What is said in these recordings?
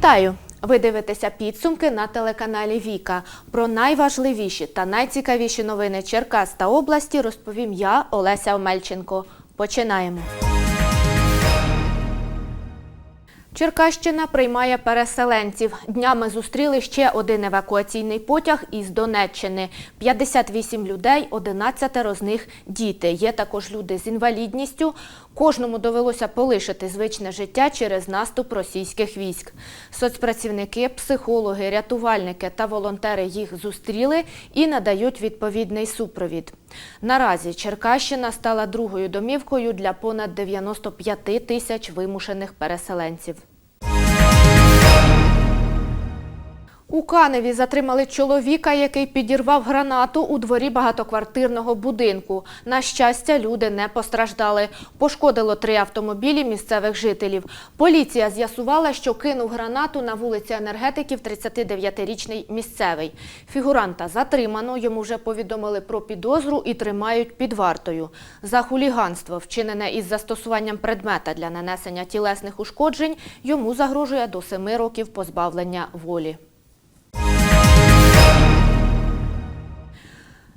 Вітаю! Ви дивитеся підсумки на телеканалі Віка. Про найважливіші та найцікавіші новини Черкас та області розповім я, Олеся Омельченко. Починаємо. Черкащина приймає переселенців. Днями зустріли ще один евакуаційний потяг із Донеччини. 58 людей, 11 з них діти. Є також люди з інвалідністю. Кожному довелося полишити звичне життя через наступ російських військ. Соцпрацівники, психологи, рятувальники та волонтери їх зустріли і надають відповідний супровід. Наразі Черкащина стала другою домівкою для понад 95 тисяч вимушених переселенців. У Каневі затримали чоловіка, який підірвав гранату у дворі багатоквартирного будинку. На щастя, люди не постраждали. Пошкодило три автомобілі місцевих жителів. Поліція з'ясувала, що кинув гранату на вулиці енергетиків 39-річний місцевий. Фігуранта затримано, йому вже повідомили про підозру і тримають під вартою. За хуліганство, вчинене із застосуванням предмета для нанесення тілесних ушкоджень, йому загрожує до семи років позбавлення волі.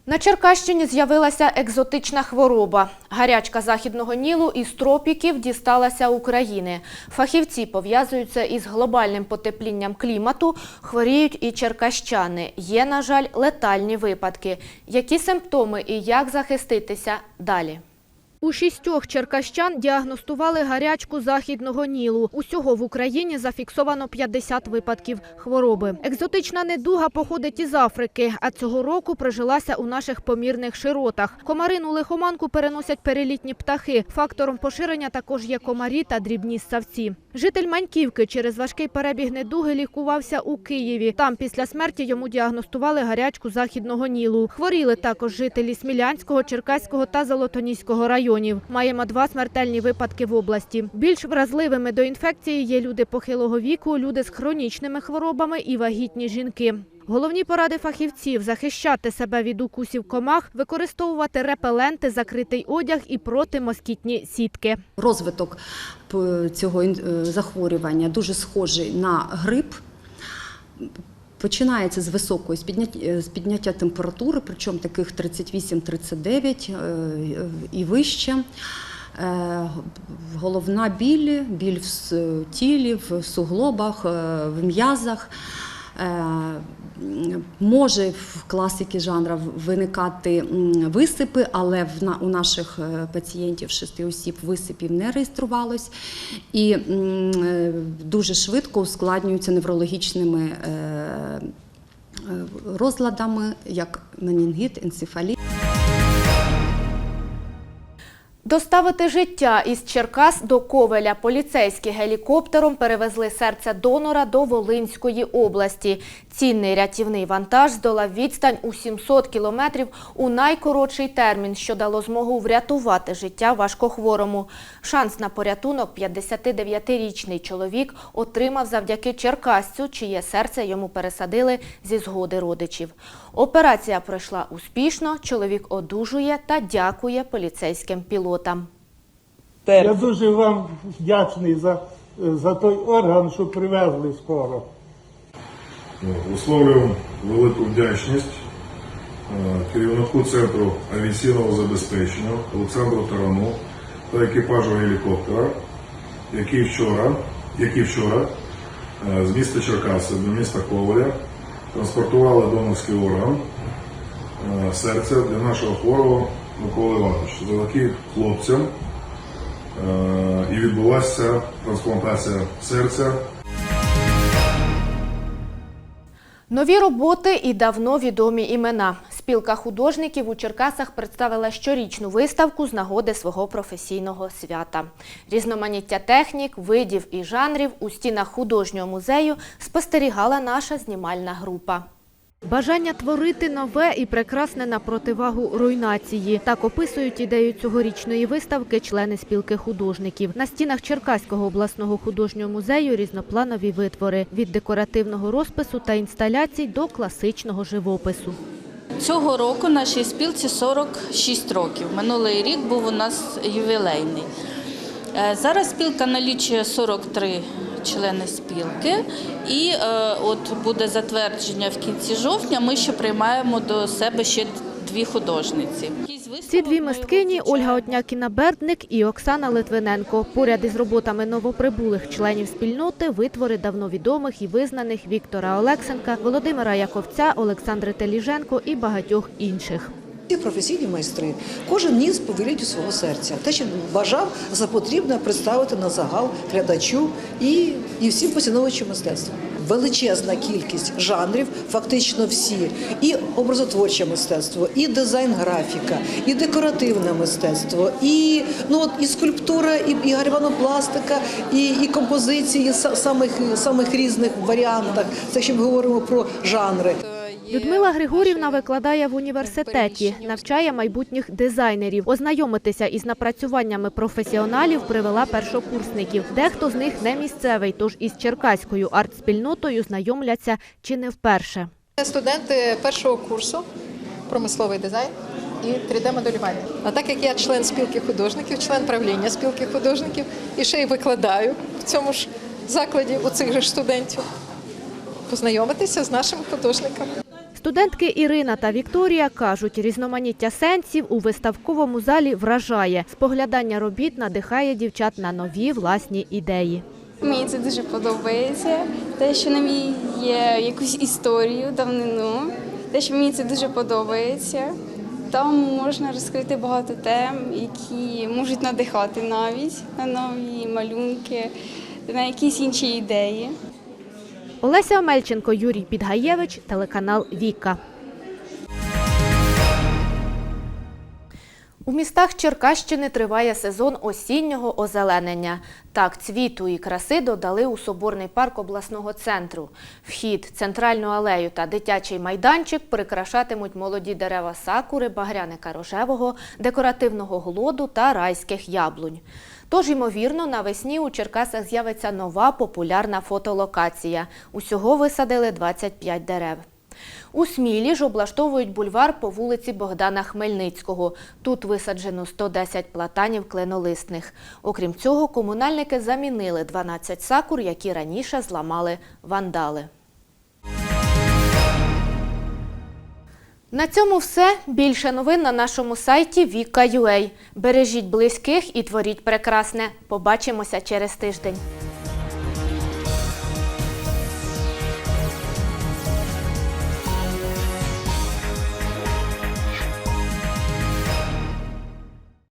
На Черкащині з'явилася екзотична хвороба. Гарячка західного Нілу із тропіків дісталася України. Фахівці пов'язуються із глобальним потеплінням клімату, хворіють і черкащани. Є, на жаль, летальні випадки. Які симптоми і як захиститися далі? У шістьох черкащан діагностували гарячку західного Нілу. Усього в Україні зафіксовано 50 випадків хвороби. Екзотична недуга походить із Африки, а цього року прижилася у наших помірних широтах. Комарину лихоманку переносять перелітні птахи. Фактором поширення також є комарі та дрібні ссавці. Житель Маньківки через важкий перебіг недуги лікувався у Києві. Там після смерті йому діагностували гарячку західного Нілу. Хворіли також жителі Смілянського, Черкаського та Золотоніського районів. Маємо два смертельні випадки в області. Більш вразливими до інфекції є люди похилого віку, люди з хронічними хворобами і вагітні жінки. Головні поради фахівців – захищати себе від укусів комах, використовувати репеленти, закритий одяг і протимоскітні сітки. Розвиток цього е, захворювання дуже схожий на грип. Починається з високої з підняття, е, з підняття температури, причому таких 38-39 е, і вище. Е, Головна біль, біль в тілі, в суглобах, в м'язах. Може в класики жанра виникати висипи, але у наших е, пацієнтів шести осіб висипів не реєструвалось і е, дуже швидко ускладнюються неврологічними е, розладами, як менінгіт, енцефаліт. Доставити життя із Черкас до Ковеля поліцейські гелікоптером перевезли серце донора до Волинської області. Цінний рятівний вантаж здолав відстань у 700 кілометрів у найкоротший термін, що дало змогу врятувати життя важкохворому. Шанс на порятунок 59-річний чоловік отримав завдяки черкасцю, чиє серце йому пересадили зі згоди родичів. Операція пройшла успішно, чоловік одужує та дякує поліцейським пілотам. Я дуже вам вдячний за, за той орган, що привезли скоро. Висловлюю велику вдячність е, керівнику Центру авіаційного забезпечення Олександру Тарану та екіпажу гелікоптера, які вчора, які вчора е, з міста Черкаси до міста Коваля транспортували донорський орган е, серця для нашого хворого Миколи Івановича. Завдяки хлопцям е, і відбулася трансплантація серця Нові роботи і давно відомі імена. Спілка художників у Черкасах представила щорічну виставку з нагоди свого професійного свята. Різноманіття технік, видів і жанрів у стінах художнього музею спостерігала наша знімальна група. Бажання творити нове і прекрасне на противагу руйнації. Так описують ідею цьогорічної виставки члени спілки художників. На стінах Черкаського обласного художнього музею різнопланові витвори від декоративного розпису та інсталяцій до класичного живопису. Цього року нашій спілці 46 років. Минулий рік був у нас ювілейний. Е, Зараз спілка налічує 43 члени спілки, і е, от буде затвердження в кінці жовтня. Ми ще приймаємо до себе ще дві художниці. Ці дві мисткині Ольга Отнякіна-Бердник і Оксана Литвиненко. Поряд із роботами новоприбулих членів спільноти витвори давно відомих і визнаних Віктора Олексенка, Володимира Яковця, Олександри Теліженко і багатьох інших. Ці професійні майстри кожен ніс по виліту свого серця. Те, що бажав за потрібне представити на загал глядачу і, і всім поціновувачам мистецтва. Величезна кількість жанрів, фактично всі, і образотворче мистецтво, і дизайн-графіка, і декоративне мистецтво, і ну от і скульптура, і, і гальванопластика, і, і композиції самих самих різних варіантах. Це якщо ми говоримо про жанри. Людмила Григорівна викладає в університеті, навчає майбутніх дизайнерів. Ознайомитися із напрацюваннями професіоналів привела першокурсників. Дехто з них не місцевий, тож із черкаською арт-спільнотою знайомляться чи не вперше. Студенти першого курсу промисловий дизайн і 3D-моделювання. А так як я член спілки художників, член правління спілки художників і ще й викладаю в цьому ж закладі у цих же студентів, познайомитися з нашими художниками. Студентки Ірина та Вікторія кажуть, різноманіття сенсів у виставковому залі вражає. Споглядання робіт надихає дівчат на нові власні ідеї. Мені це дуже подобається. Те, що на мій є якусь історію, давнину, те, що мені це дуже подобається. Там можна розкрити багато тем, які можуть надихати навіть на нові малюнки, на якісь інші ідеї. Олеся Омельченко, Юрій Підгаєвич, телеканал Віка. У містах Черкащини триває сезон осіннього озеленення. Так, цвіту і краси додали у Соборний парк обласного центру. Вхід, центральну алею та дитячий майданчик прикрашатимуть молоді дерева сакури, багряника рожевого, декоративного глоду та райських яблунь. Тож, ймовірно, навесні у Черкасах з'явиться нова популярна фотолокація. Усього висадили 25 дерев. У Смілі ж облаштовують бульвар по вулиці Богдана Хмельницького. Тут висаджено 110 платанів кленолисних. Окрім цього, комунальники замінили 12 сакур, які раніше зламали вандали. На цьому все. Більше новин на нашому сайті Віка.ua. Бережіть близьких і творіть прекрасне. Побачимося через тиждень.